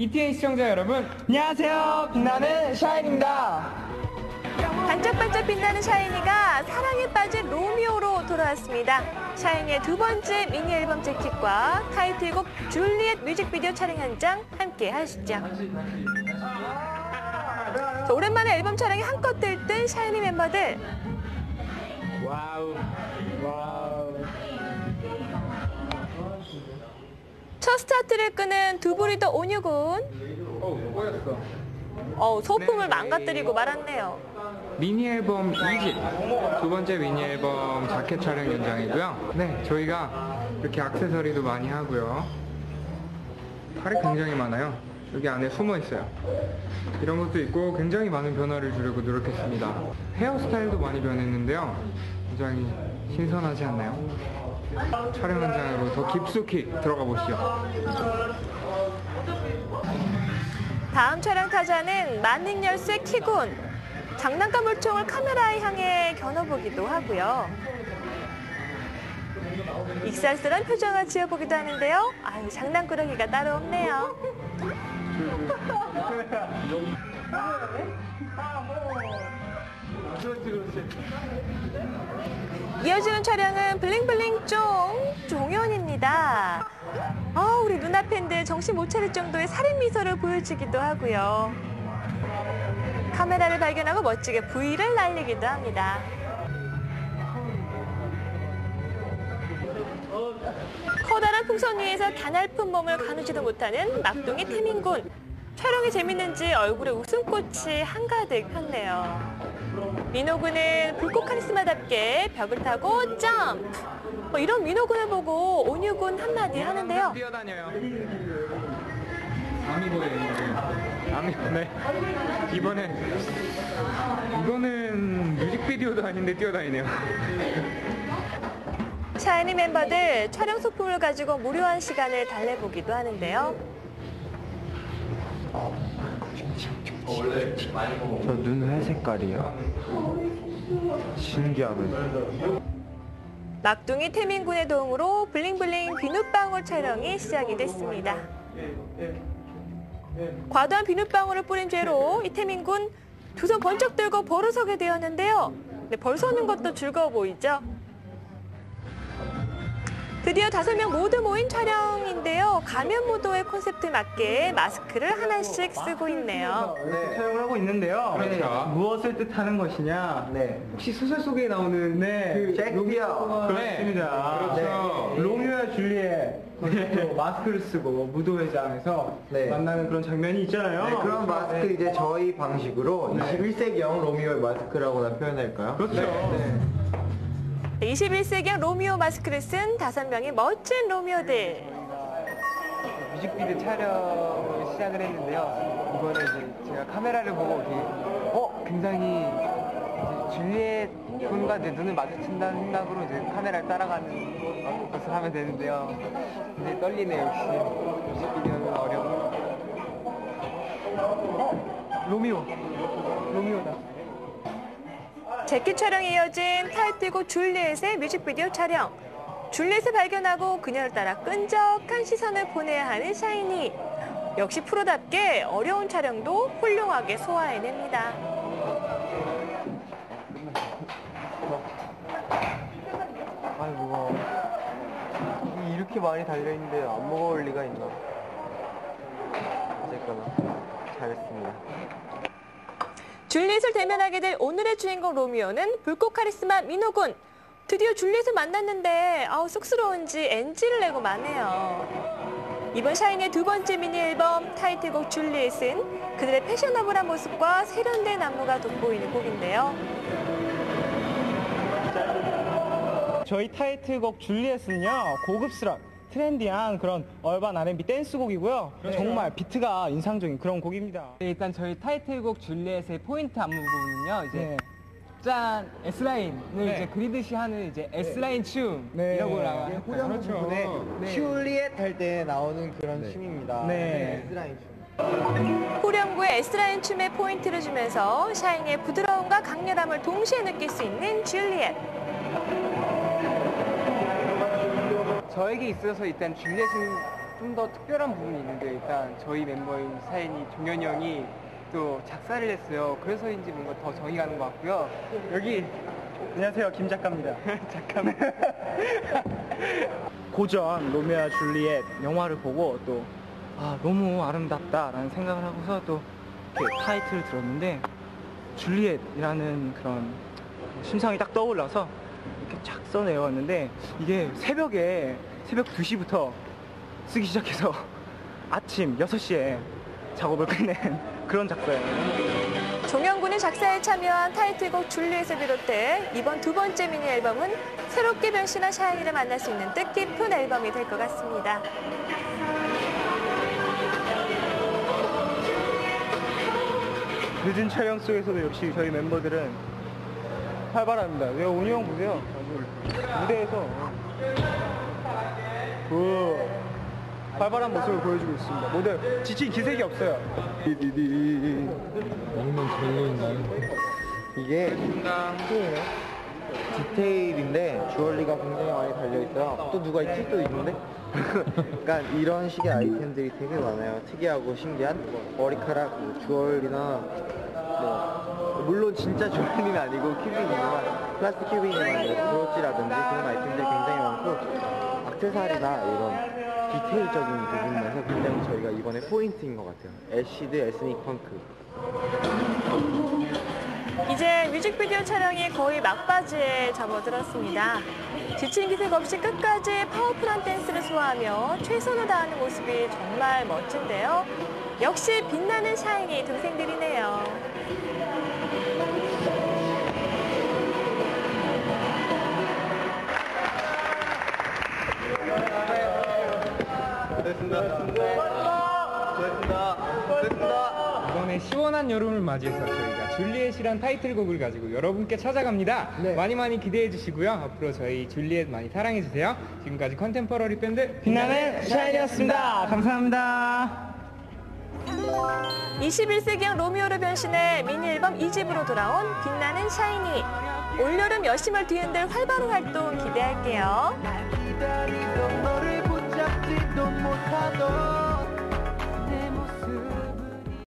ETN 시청자 여러분, 안녕하세요. 빛나는 샤인입니다. 반짝반짝 빛나는 샤이니가 사랑에 빠진 로미오로 돌아왔습니다. 샤이니의 두 번째 미니 앨범 재킷과 타이틀곡 줄리엣 뮤직비디오 촬영 현장 함께 하시죠. 자, 오랜만에 앨범 촬영에 한껏 들뜬 샤이니 멤버들. 와우, 와우. 첫 스타트를 끄는 두부리더 온유군. 어, 소품을 네, 망가뜨리고 말았네요. 미니 앨범 2집 두 번째 미니 앨범 자켓 촬영 현장이고요. 네, 저희가 이렇게 액세서리도 많이 하고요. 팔이 굉장히 많아요. 여기 안에 숨어 있어요. 이런 것도 있고 굉장히 많은 변화를 주려고 노력했습니다. 헤어스타일도 많이 변했는데요. 굉장히 신선하지 않나요? 촬영 현장으로 더 깊숙이 들어가 보시죠. 다음 촬영 타자는 만능 열쇠 키군. 장난감 물총을 카메라에 향해 겨눠보기도 하고요. 익살스런 표정을 지어보기도 하는데요. 아유, 장난꾸러기가 따로 없네요. 이어지는 촬영은 블링블링 쫑 팬들 정신 못 차릴 정도의 살인 미소를 보여주기도 하고요. 카메라를 발견하고 멋지게 V를 날리기도 합니다. 커다란 풍선 위에서 가냘픈 몸을 가누지도 못하는 막둥이 태민군. 촬영이 재밌는지 얼굴에 웃음꽃이 한가득 폈네요. 민호군은 불꽃 카리스마답게 벽을 타고 점프! 뭐 이런 민호군을 보고 온유군 한마디 하는데요. 뛰어다녀요. 아미보예요. 아미보. 네. 이번에 이거는 뮤직비디오도 아닌데 뛰어다니네요. 샤이니 멤버들 촬영 소품을 가지고 무료한 시간을 달래보기도 하는데요. 저 눈 회색깔이요. 신기하네. 막둥이 태민군의 도움으로 블링블링 비눗방울 촬영이 시작이 됐습니다. 과도한 비눗방울을 뿌린 죄로 이 태민군 두 손 번쩍 들고 벌어서게 되었는데요. 네, 벌 서는 것도 즐거워 보이죠? 드디어 다섯 명 모두 모인 촬영인데요. 가면 무도의 콘셉트에 맞게 마스크를 하나씩 쓰고 있네요. 네. 사용을 하고 있는데요. 그렇죠. 무엇을 뜻하는 것이냐? 네. 혹시 소설 속에 나오는 네. 그 셰익스피어. 그렇습니다. 그렇죠. 네. 로미오와 줄리엣 또 마스크를 쓰고 무도회장에서 네. 만나는 그런 장면이 있잖아요. 네, 그런 마스크 네. 이제 저희 방식으로 네. 21세기형 로미오의 마스크라고나 표현할까요? 그렇죠. 네. 21세기형 로미오 마스크를 쓴 다섯 명의 멋진 로미오들. 뮤직비디오 촬영을 시작을 했는데요. 이번에 이제 제가 카메라를 보고 이렇게 어 굉장히 줄리엣 군과 이제 눈을 마주친다는 생각으로 이제 카메라를 따라가는 것을 하면 되는데요. 굉장히 떨리네요 역시 뮤직비디오는 어려워. 어 로미오 로미오다. 재킷 촬영에 이어진 타이틀곡 줄리엣의 뮤직비디오 촬영. 줄리엣을 발견하고 그녀를 따라 끈적한 시선을 보내야 하는 샤이니. 역시 프로답게 어려운 촬영도 훌륭하게 소화해냅니다. 아이 무거워. 이게 이렇게 많이 달려있는데 안 무거울 리가 있나? 어쨌거나 잘했습니다. 줄리엣을 대면하게 될 오늘의 주인공 로미오는 불꽃 카리스마 민호군. 드디어 줄리엣을 만났는데 아우 쑥스러운지 NG를 내고 마네요. 이번 샤이니의 두 번째 미니 앨범 타이틀곡 줄리엣은 그들의 패셔너블한 모습과 세련된 안무가 돋보이는 곡인데요. 저희 타이틀곡 줄리엣은요 고급스러운 트렌디한 그런 얼반 R&B 댄스곡이고요. 정말 비트가 인상적인 그런 곡입니다. 네, 일단 저희 타이틀곡 줄리엣의 포인트 안무 부분은요 이제 네. 짠 S라인을 네. 이제 그리듯이 하는 이제 S라인 춤이라고 네. 나와요. 이게 후렴 부분에 네. 슐리엣 할 때 나오는 그런 춤입니다. 네. S라인 춤. 후렴구의 S라인 춤에 포인트를 주면서 샤이니의 부드러움과 강렬함을 동시에 느낄 수 있는 줄리엣. 저에게 있어서 일단 줄리엣은 좀더 특별한 부분이 있는데 일단 저희 멤버인 사인이 종현이 형이 또 작사를 했어요. 그래서인지 뭔가 더 정이 가는 것 같고요. 여기 안녕하세요 김 작가입니다. 잠깐만. 고전 로미오와 줄리엣 영화를 보고 또 아, 너무 아름답다라는 생각을 하고서 또 이렇게 타이틀을 들었는데 줄리엣이라는 그런 심상이 딱 떠올라서 이렇게 쫙 써내왔는데 이게 새벽에 새벽 2시부터 쓰기 시작해서 아침 6시에 작업을 끝낸 그런 작사예요. 종현군이 작사에 참여한 타이틀곡 줄리엣을 비롯해 이번 두 번째 미니 앨범은 새롭게 변신한 샤이니를 만날 수 있는 뜻깊은 앨범이 될 것 같습니다. 늦은 촬영 속에서도 역시 저희 멤버들은 활발합니다. 온유 형 보세요. 무대에서 그 활발한 모습을 보여주고 있습니다. 모두 지친 기색이 없어요. 이게 디테일인데 주얼리가 굉장히 많이 달려있어요. 또 누가 있지? 또 있는데? 그러니까 이런 식의 아이템들이 되게 많아요. 특이하고 신기한 머리카락, 뭐 주얼리나 뭐 물론 진짜 주얼리는 아니고 큐빅이지만 플라스틱 큐빅이나 뭐 브로치라든지 그런 아이템들이 굉장히 많고 악세사리나 이런 디테일적인 부분에서 굉장히 저희가 이번에 포인트인 것 같아요. 애쉬드 에스닉 펑크. 이제 뮤직비디오 촬영이 거의 막바지에 접어들었습니다. 지친 기색 없이 끝까지 파워풀한 댄스를 소화하며 최선을 다하는 모습이 정말 멋진데요. 역시 빛나는 샤이니 동생들이네요. 여름을 맞이해서 저희가 줄리엣이란 타이틀곡을 가지고 여러분께 찾아갑니다. 많이 많이 기대해 주시고요. 앞으로 저희 줄리엣 많이 사랑해 주세요. 지금까지 컨템퍼러리 밴드 빛나는 샤이니였습니다. 감사합니다. 21세기형 로미오로 변신해 미니 앨범 2집으로 돌아온 빛나는 샤이니. 올여름 여심을 뒤흔들 활발한 활동 기대할게요.